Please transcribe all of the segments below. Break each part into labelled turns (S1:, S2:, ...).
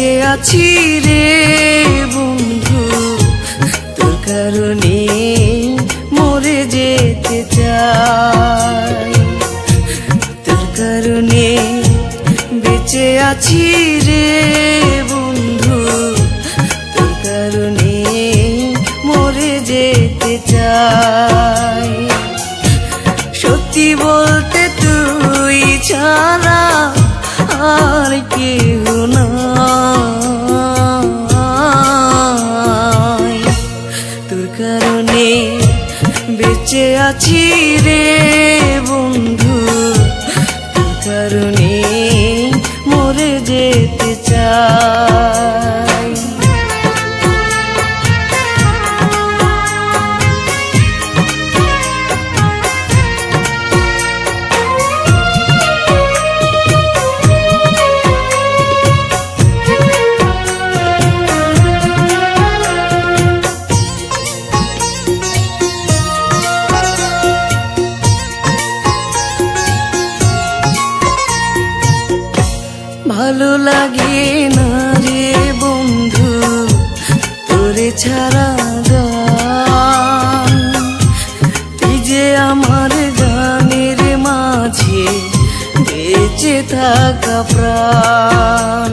S1: আছি রে বন্ধু। তোর কারণে মরে যেতে চাই। তোর কারণে বেঁচে আছি রে বন্ধু। তোর কারণে মরে যেতে চাই। সত্যি বলতে তুই ছাড়া বেঁচে আছি রে বন্ধু। কারণে মরে যেতে চাই। ভালো লাগে না রে বন্ধু, তোরে ছাড়া যে আমার গানের মাঝে বেঁচে থাকা প্রাণ।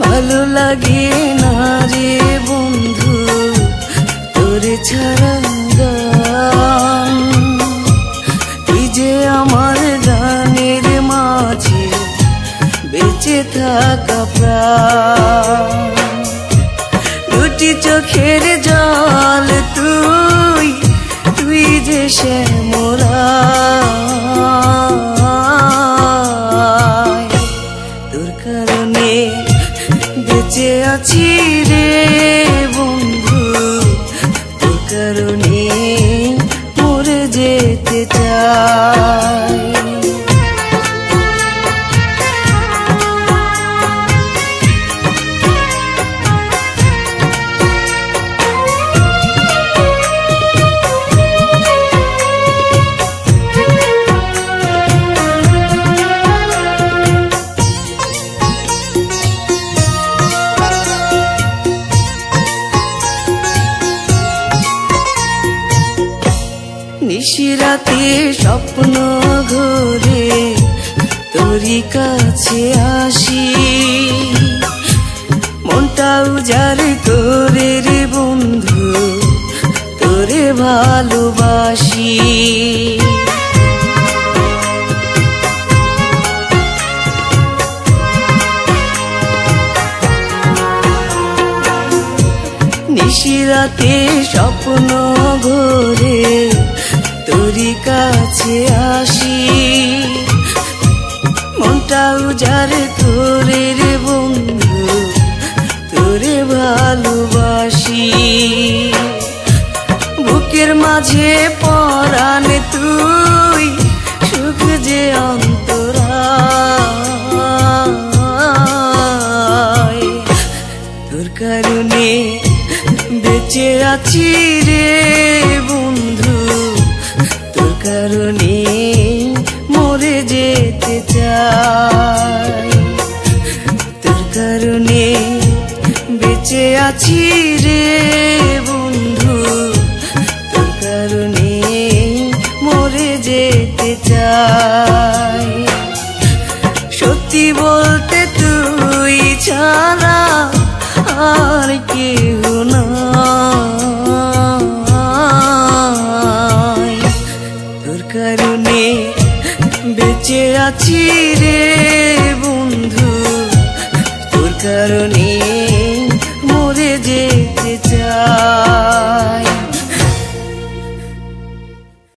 S1: ভালো লাগে ছাড়া গান তুই যে আমার গানের মাঝে বেঁচে থাকা প্রাণ। দুটি চোখের জল তুই তুই যে শ্যামরা তোর কারণে বেঁচে আছি রে। কারণে মরে যেতে চাই নিশিরাতে স্বপ্ন ঘরে, তোরই কাছে আসি। মনটা উজাড় করে রে বন্ধু, তোরে ভালোবাসি। নিশিরাতে স্বপ্ন ঘরে তোরই কাছে আসি। মনটা উজাড় করে রে বন্ধু, তোরে ভালোবাসি। বুকের মাঝে পরাণ তুই, সুখ যে অন্তরা তোর কারণে বেঁচে আছি। বেঁচে আছি রে বন্ধু। তোর কারণে মরে যেতে চাই। সত্যি বলতে তুই ছাড়া আর কেউ নাই। তোর কারণে বেঁচে আছি করুণী